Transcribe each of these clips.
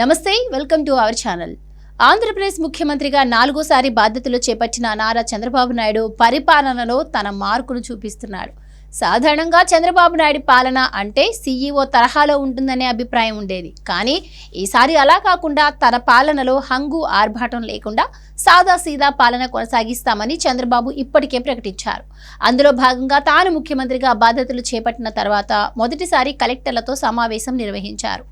నమస్తే welcome to our channel. Andhra Pradesh ముఖ్యమంత్రిగా నాలుగోసారి బాధ్యతలు చేపట్టిన నారా చంద్రబాబు నాయుడు పరిపాలనలో తన మార్కును చూపిస్తున్నాడు. సాధారణంగా చంద్రబాబు నాయుడు పాలన అంటే సీఈఓ తరహాలో ఉంటుందనే అభిప్రాయం ఉండేది. కానీ ఈసారి అలా కాకుండా తన పాలనలో హంగు ఆర్భాటం లేకుండా సాదా సీదా పాలన కొనసాగిస్తామని చంద్రబాబు ఇప్పటికే ప్రకటించారు. అందులో భాగంగా తాను ముఖ్యమంత్రిగా బాధ్యతలు చేపట్టిన తర్వాత మొదటిసారి కలెక్టర్లతో సమావేశం నిర్వహించారు.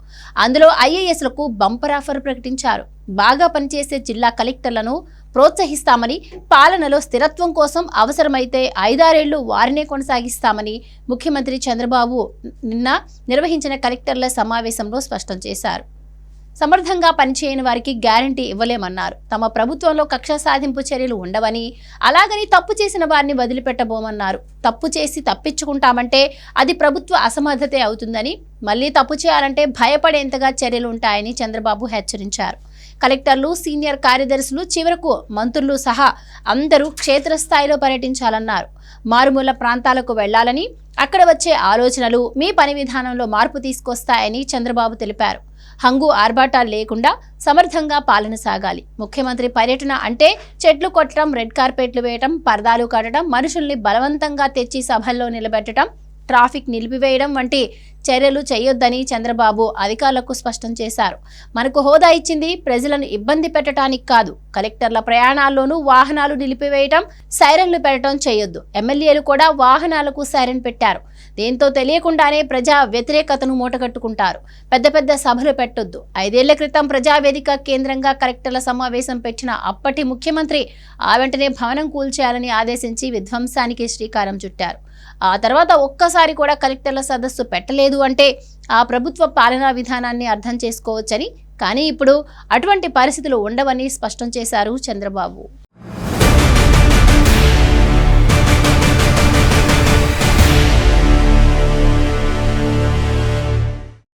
అందులో ఐఏఎస్లకు బంపర్ ఆఫర్ ప్రకటించారు. బాగా పనిచేసే జిల్లా కలెక్టర్లను ప్రోత్సహిస్తామని పాలనలో స్థిరత్వం కోసం అవసరమైతే ఐదారేళ్ళు వారినే కొనసాగిస్తామని ముఖ్యమంత్రి చంద్రబాబు నిన్న నిర్వహించిన కలెక్టర్ల సమావేశంలో స్పష్టం చేశారు. సమర్థంగా పనిచేయని వారికి గ్యారంటీ ఇవ్వలేమన్నారు. తమ ప్రభుత్వంలో కక్ష సాధింపు చర్యలు ఉండవని అలాగని తప్పు చేసిన వారిని వదిలిపెట్టబోమన్నారు. తప్పు చేసి తప్పించుకుంటామంటే అది ప్రభుత్వ అసమర్థతే అవుతుందని మళ్ళీ తప్పు చేయాలంటే భయపడేంతగా చర్యలు ఉంటాయని చంద్రబాబు హెచ్చరించారు. కలెక్టర్లు సీనియర్ కార్యదర్శులు చివరకు మంత్రులు సహా అందరూ క్షేత్రస్థాయిలో పర్యటించాలన్నారు. మారుమూల ప్రాంతాలకు వెళ్ళాలని అక్కడ వచ్చే ఆలోచనలు మీ పని విధానంలో మార్పు తీసుకొస్తాయని చంద్రబాబు తెలిపారు. హంగు ఆర్భాటాలు లేకుండా సమర్థంగా పాలన సాగాలి. ముఖ్యమంత్రి పర్యటన అంటే చెట్లు కొట్టడం రెడ్ కార్పెట్లు వేయటం పరదాలు కట్టడం మనుషుల్ని బలవంతంగా తెచ్చి సభల్లో నిలబెట్టడం ట్రాఫిక్ నిలిపివేయడం వంటి చర్యలు చేయొద్దని చంద్రబాబు అధికారులకు స్పష్టం చేశారు. మనకు హోదా ఇచ్చింది ప్రజలను ఇబ్బంది పెట్టడానికి కాదు. కలెక్టర్ల ప్రయాణాల్లోనూ వాహనాలు నిలిపివేయటం సైరన్లు పెట్టడం చేయొద్దు. ఎమ్మెల్యేలు కూడా వాహనాలకు సైరన్ పెట్టారు. దీంతో తెలియకుండానే ప్రజా వ్యతిరేకతను మూటగట్టుకుంటారు. పెద్ద పెద్ద సభలు పెట్టొద్దు. ఐదేళ్ళ క్రితం ప్రజావేదిక కేంద్రంగా కలెక్టర్ల సమావేశం పెట్టిన అప్పటి ముఖ్యమంత్రి ఆ వెంటనే భవనం కూల్చేయాలని ఆదేశించి విధ్వంసానికి శ్రీకారం చుట్టారు. ఆ తర్వాత ఒక్కసారి కూడా కలెక్టర్ల సదస్సు పెట్టలేదు అంటే ఆ ప్రభుత్వ పాలనా విధానాన్ని అర్థం చేసుకోవచ్చని కానీ ఇప్పుడు అటువంటి పరిస్థితులు ఉండవని స్పష్టం చేశారు చంద్రబాబు.